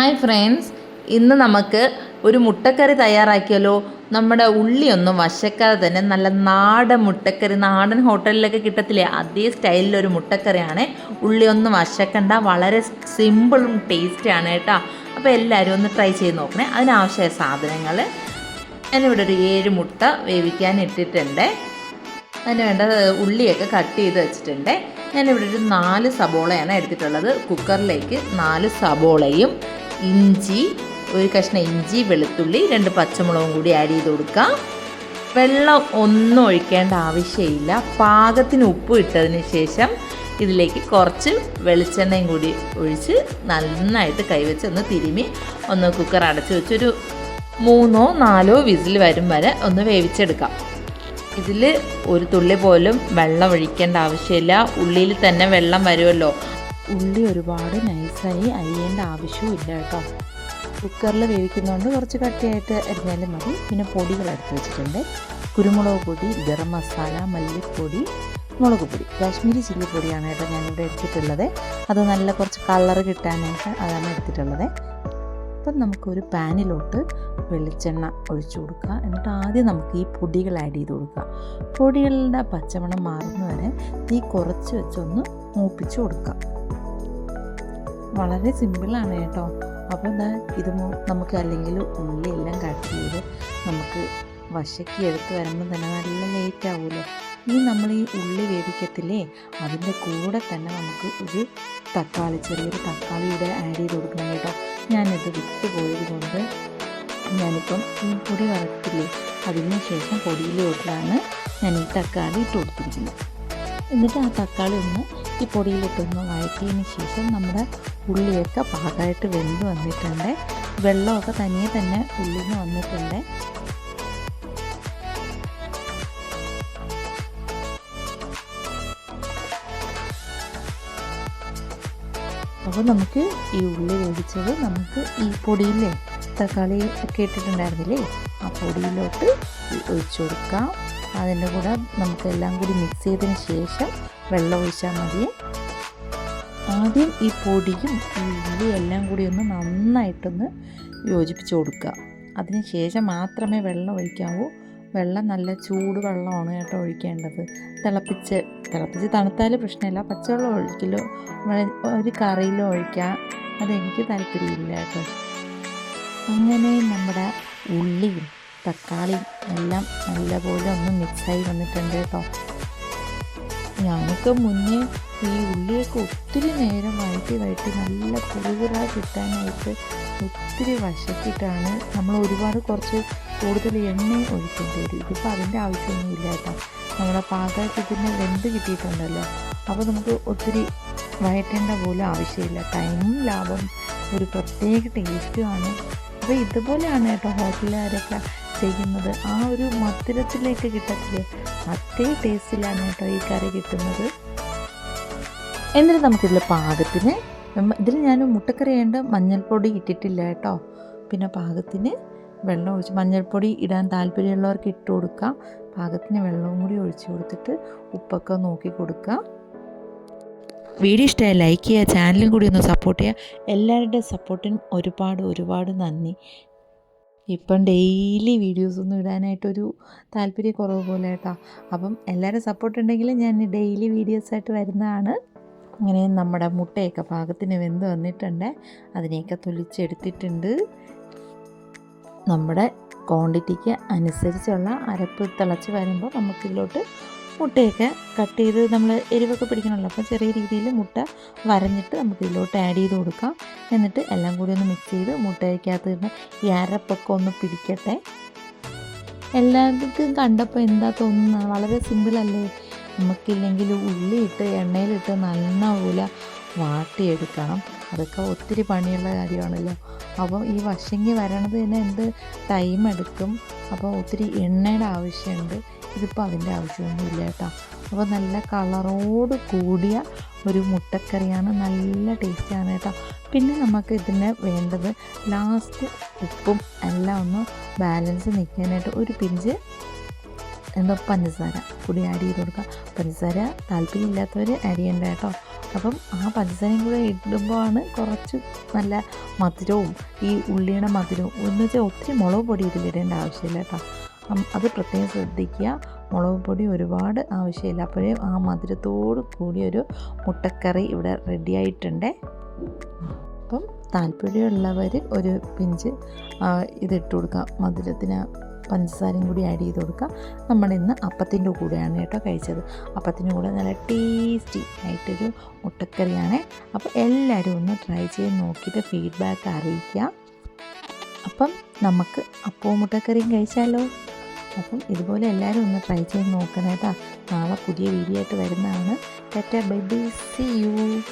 Hi friends. ഇന്ന് നമുക്ക് ഒരു മുട്ടക്കറി തയ്യാറാക്കിയാലോ നമ്മുടെ ഉള്ളിയൊന്നും വശക്കാതെ തന്നെ നല്ല നാടൻ മുട്ടക്കറി നാടൻ ഹോട്ടലിലൊക്കെ കിട്ടത്തില്ലേ? അതേ സ്റ്റൈലിലൊരു മുട്ടക്കറിയാണ്. ഉള്ളിയൊന്നും വശക്കണ്ട വളരെ സിമ്പിളും ടേസ്റ്റിയാണ് കേട്ടോ. അപ്പോൾ എല്ലാവരും ഒന്ന് ട്രൈ ചെയ്ത് നോക്കണേ. അതിനാവശ്യമായ സാധനങ്ങൾ ഞാനിവിടെ ഒരു ഏഴ് മുട്ട വേവിക്കാൻ ഇട്ടിട്ടുണ്ട്. അതിന് വേണ്ട ഉള്ളിയൊക്കെ കട്ട് ചെയ്ത് വെച്ചിട്ടുണ്ട്. ഞാനിവിടെ ഒരു നാല് സബോളയാണ് എടുത്തിട്ടുള്ളത്. കുക്കറിലേക്ക് നാല് സബോളയും ഇഞ്ചി ഒരു കഷ്ണം ഇഞ്ചി വെളുത്തുള്ളി രണ്ട് പച്ചമുളകും കൂടി ആഡ് ചെയ്ത് കൊടുക്കാം. വെള്ളം ഒന്നും ഒഴിക്കേണ്ട ആവശ്യമില്ല. പാകത്തിന് ഉപ്പ് ഇട്ടതിന് ശേഷം ഇതിലേക്ക് കുറച്ച് വെളിച്ചെണ്ണയും കൂടി ഒഴിച്ച് നന്നായിട്ട് കൈവച്ച് ഒന്ന് തിരുമി ഒന്ന് കുക്കർ അടച്ച് വെച്ചൊരു മൂന്നോ നാലോ വിസിൽ വരും വരെ ഒന്ന് വേവിച്ചെടുക്കാം. ഇതിൽ ഒരു തുള്ളി പോലും വെള്ളം ഒഴിക്കേണ്ട ആവശ്യമില്ല. ഉള്ളിയിൽ തന്നെ വെള്ളം വരുമല്ലോ. ഉള്ളി ഒരുപാട് നൈസായി അരിയേണ്ട ആവശ്യവും ഇല്ല കേട്ടോ. കുക്കറിൽ വേവിക്കുന്നതുകൊണ്ട് കുറച്ച് കട്ടിയായിട്ട് അരിഞ്ഞാലും മതി. പിന്നെ പൊടികൾ എടുത്ത് വെച്ചിട്ടുണ്ട്. കുരുമുളക് പൊടി ഗരം മസാല മല്ലിപ്പൊടി മുളക് പൊടി. കാശ്മീരി ചില്ലി പൊടിയാണ് കേട്ടോ ഞാനിവിടെ എടുത്തിട്ടുള്ളത്. അത് നല്ല കുറച്ച് കളർ കിട്ടാനായിട്ട് അതാണ് എടുത്തിട്ടുള്ളത്. അപ്പം നമുക്കൊരു പാനിലോട്ട് വെളിച്ചെണ്ണ ഒഴിച്ചു കൊടുക്കുക. എന്നിട്ട് ആദ്യം നമുക്ക് ഈ പൊടികൾ ആഡ് ചെയ്ത് കൊടുക്കുക. പൊടികളുടെ പച്ചമണം മാറുന്നവരെ തീ കുറച്ച് വെച്ചൊന്ന് മൂപ്പിച്ച് കൊടുക്കുക. വളരെ സിമ്പിളാണ് കേട്ടോ. അപ്പോൾ എന്താ ഇത് നമുക്ക് അല്ലെങ്കിൽ ഉള്ളിയെല്ലാം കട്ട് ചെയ്ത് നമുക്ക് വശക്കി എടുത്ത് വരുമ്പോൾ തന്നെ നല്ല ലേറ്റ് ആവുമല്ലോ ഇനി നമ്മൾ ഈ ഉള്ളി വേവിക്കത്തില്ലേ? അതിന്റെ കൂടെ തന്നെ നമുക്ക് ഒരു തക്കാളി ചെറിയൊരു തക്കാളി ഇവിടെ ആഡ് ചെയ്ത് കൊടുക്കണം കേട്ടോ. ഞാനിത് വിട്ട് പോയത് കൊണ്ട് ഞാനിപ്പം ഈ പൊടി വറക്കില്ലേ അതിന് ശേഷം പൊടിയിലോട്ടാണ് ഞാൻ ഈ തക്കാളി ഇട്ട് കൊടുത്തിരിക്കുന്നത്. എന്നിട്ട് ആ തക്കാളി ഒന്ന് ഈ പൊടിയിലിട്ടൊന്ന് വഴറ്റിയതിന് ശേഷം നമ്മുടെ ഉള്ളിയൊക്കെ പാകമായിട്ട് വെന്ത് വന്നിട്ടുണ്ട്. വെള്ളമൊക്കെ തനിയെ തന്നെ ഉള്ളിൽ നിന്ന് വന്നിട്ടുണ്ട്. അപ്പോൾ നമുക്ക് ഈ ഉള്ളി വേവിച്ചത് നമുക്ക് ഈ പൊടിയില്ലേ? തക്കാളി ഒക്കെ ഇട്ടിട്ടുണ്ടായിരുന്നില്ലേ? ആ പൊടിയിലോട്ട് ഒഴിച്ചു കൊടുക്കാം. അതിന്റെ കൂടെ നമുക്ക് എല്ലാം കൂടി മിക്സ് ചെയ്തതിന് ശേഷം വെള്ളം ഒഴിച്ചാൽ മതി. ആദ്യം ഈ പൊടിയും ഈ ഉള്ളിയും എല്ലാം കൂടി ഒന്ന് നന്നായിട്ടൊന്ന് യോജിപ്പിച്ച് കൊടുക്കുക. അതിന് ശേഷം മാത്രമേ വെള്ളം ഒഴിക്കാവൂ. വെള്ളം നല്ല ചൂട് വെള്ളമാണ് കേട്ടോ ഒഴിക്കേണ്ടത്. തിളപ്പിച്ച് തിളപ്പിച്ച് തണുത്താലും പ്രശ്നമില്ല. പച്ചവെള്ളം ഒഴിക്കലോ ഒരു കറിയിലോ ഒഴിക്കാം അതെനിക്ക് താല്പര്യമില്ല കേട്ടോ. അങ്ങനെ നമ്മുടെ ഉള്ളിയും തക്കാളിയും എല്ലാം നല്ലപോലെ ഒന്ന് മിക്സായി വന്നിട്ടുണ്ട് കേട്ടോ. ഞാനൊക്കെ മുന്നേ ഈ ഉള്ളിയൊക്കെ ഒത്തിരി നേരം വഴറ്റി വഴറ്റി നല്ല കുറുകുറ കിട്ടാനായിട്ട് ഒത്തിരി വശത്തിട്ടാണ് നമ്മൾ ഒരുപാട് കുറച്ച് കൂടുതൽ എണ്ണ ഒഴിക്കേണ്ടി വരും. ഇതിപ്പോൾ അതിന്റെ ആവശ്യമൊന്നുമില്ല കേട്ടോ. നമ്മുടെ ഇതിന് വെന്ത് കിട്ടിയിട്ടുണ്ടല്ലോ. അപ്പോൾ നമുക്ക് ഒത്തിരി വഴറ്റേണ്ട പോലും ആവശ്യമില്ല. ടൈം ലാഭം ഒരു പ്രത്യേക ടേസ്റ്റുമാണ് അപ്പോൾ ഇതുപോലെയാണ് കേട്ടോ ഹോട്ടലുകാരൊക്കെ ചെയ്യുന്നത്. ആ ഒരു മധുരത്തിലേക്ക് കിട്ടത്തില്ലേ? അതേ ടേസ്റ്റിലാണ് കേട്ടോ ഈ കറി കിട്ടുന്നത്. എന്നിട്ട് നമുക്കിതിൽ പാകത്തിന് ഇതിൽ ഞാൻ മുട്ടക്കറി ആയതുകൊണ്ട് മഞ്ഞൾപ്പൊടി ഇട്ടിട്ടില്ല കേട്ടോ. പിന്നെ പാകത്തിന് വെള്ളം ഒഴിച്ച് മഞ്ഞൾപ്പൊടി ഇടാൻ താല്പര്യമുള്ളവർക്ക് ഇട്ട് കൊടുക്കാം പാകത്തിന് വെള്ളവും കൂടി ഒഴിച്ച് കൊടുത്തിട്ട് ഉപ്പൊക്കെ നോക്കി കൊടുക്കാം. വീഡിയോ ഇഷ്ടമായി ലൈക്ക് ചെയ്യുക ചാനലും കൂടി ഒന്ന് സപ്പോർട്ട് ചെയ്യുക. എല്ലാവരുടെ സപ്പോർട്ടിനും ഒരുപാട് ഒരുപാട് നന്ദി. ഇപ്പം ഡെയിലി വീഡിയോസൊന്നും ഇടാനായിട്ടൊരു താല്പര്യക്കുറവ് പോലെ കേട്ടോ. അപ്പം എല്ലാവരും സപ്പോർട്ട് ഉണ്ടെങ്കിൽ ഞാൻ ഡെയിലി വീഡിയോസായിട്ട് വരുന്നതാണ്. അങ്ങനെ നമ്മുടെ മുട്ടയൊക്കെ പാകത്തിന് വെന്ത് വന്നിട്ടുണ്ട്. അതിനെയൊക്കെ തൊലിച്ചെടുത്തിട്ടുണ്ട്. നമ്മുടെ ക്വാണ്ടിറ്റിക്ക് അനുസരിച്ചുള്ള അരപ്പ് തിളച്ച് വരുമ്പോൾ നമുക്കിതിലോട്ട് മുട്ടയൊക്കെ കട്ട് ചെയ്ത് നമ്മൾ എരിവൊക്കെ പിടിക്കണമല്ലോ. അപ്പോൾ ചെറിയ രീതിയിൽ മുട്ട വരഞ്ഞിട്ട് നമുക്ക് ഇതിലോട്ട് ആഡ് ചെയ്ത് കൊടുക്കാം. എന്നിട്ട് എല്ലാം കൂടി ഒന്ന് മിക്സ് ചെയ്ത് മുട്ടയ്ക്കകത്ത് ഇരുന്ന് ഈ അരപ്പൊക്കെ ഒന്ന് പിടിക്കട്ടെ. എല്ലാവർക്കും കണ്ടപ്പോൾ എന്താ തോന്നുന്നത് വളരെ സിമ്പിളല്ലേ നമുക്കില്ലെങ്കിൽ ഉള്ളിയിട്ട് എണ്ണയിലിട്ട് നല്ലപോലെ വാട്ടിയെടുക്കണം. അതൊക്കെ ഒത്തിരി പണിയുള്ള കാര്യമാണല്ലോ. അപ്പോൾ ഈ വശങ്ങി വരണത് തന്നെ എന്ത്? ടൈം എടുക്കും. അപ്പോൾ ഒത്തിരി എണ്ണയുടെ ആവശ്യമുണ്ട്. ഇതിപ്പോൾ അതിന്റെ ആവശ്യമൊന്നുമില്ല കേട്ടോ. അപ്പോൾ നല്ല കളറോട് കൂടിയ ഒരു മുട്ടക്കറിയാണ്. നല്ല ടേസ്റ്റിയാണ് കേട്ടോ. പിന്നെ നമുക്ക് ഇതിന് വേണ്ടത് ലാസ്റ്റ് ഉപ്പും എല്ലാം ഒന്ന് ബാലൻസ് നിൽക്കാനായിട്ട് ഒരു പിഞ്ച് എന്തോ പഞ്ചസാര കൂടി ആഡ് ചെയ്ത് കൊടുക്കുക. പഞ്ചസാര താല്പര്യമില്ലാത്തവർ ആഡ് ചെയ്യണ്ട കേട്ടോ. അപ്പം ആ പഞ്ചസാരയും കൂടെ ഇടുമ്പോഴാണ് കുറച്ച് നല്ല മധുരവും ഈ ഉള്ളിയുടെ മധുരവും. എന്ന് വെച്ചാൽ ഒത്തിരി മുളക് പൊടി ഇതിൽ ഇടേണ്ട ആവശ്യമില്ല കേട്ടോ. അത് പ്രത്യേകം ശ്രദ്ധിക്കുക. മുളക് പൊടി ഒരുപാട് ആവശ്യമില്ല. അപ്പോഴേ ആ മധുരത്തോട് കൂടിയൊരു മുട്ടക്കറി ഇവിടെ റെഡി ആയിട്ടുണ്ട്. അപ്പം താല്പര്യമുള്ളവർ ഒരു പിഞ്ച് ഇതിട്ട് കൊടുക്കാം മധുരത്തിന്. പഞ്ചസാരയും കൂടി ആഡ് ചെയ്ത് കൊടുക്കുക. നമ്മൾ ഇന്ന് അപ്പത്തിന്റെ കൂടെയാണ് കേട്ടോ കഴിച്ചത്. അപ്പത്തിന്റെ കൂടെ നല്ല ടേസ്റ്റി ആയിട്ടൊരു മുട്ടക്കറിയാണ്. അപ്പോൾ എല്ലാവരും ഒന്ന് ട്രൈ ചെയ്ത് നോക്കിയിട്ട് ഫീഡ്ബാക്ക് അറിയിക്കുക. അപ്പം നമുക്ക് അപ്പവും മുട്ടക്കറിയും കഴിച്ചാലോ? അപ്പം ഇതുപോലെ എല്ലാവരും ഒന്ന് ട്രൈ ചെയ്ത് നോക്കണം കേട്ടോ. നാളെ പുതിയ വീഡിയോ ആയിട്ട് വരുന്നതാണ്. ടെറ്റ ബൈ ബൈ സി യു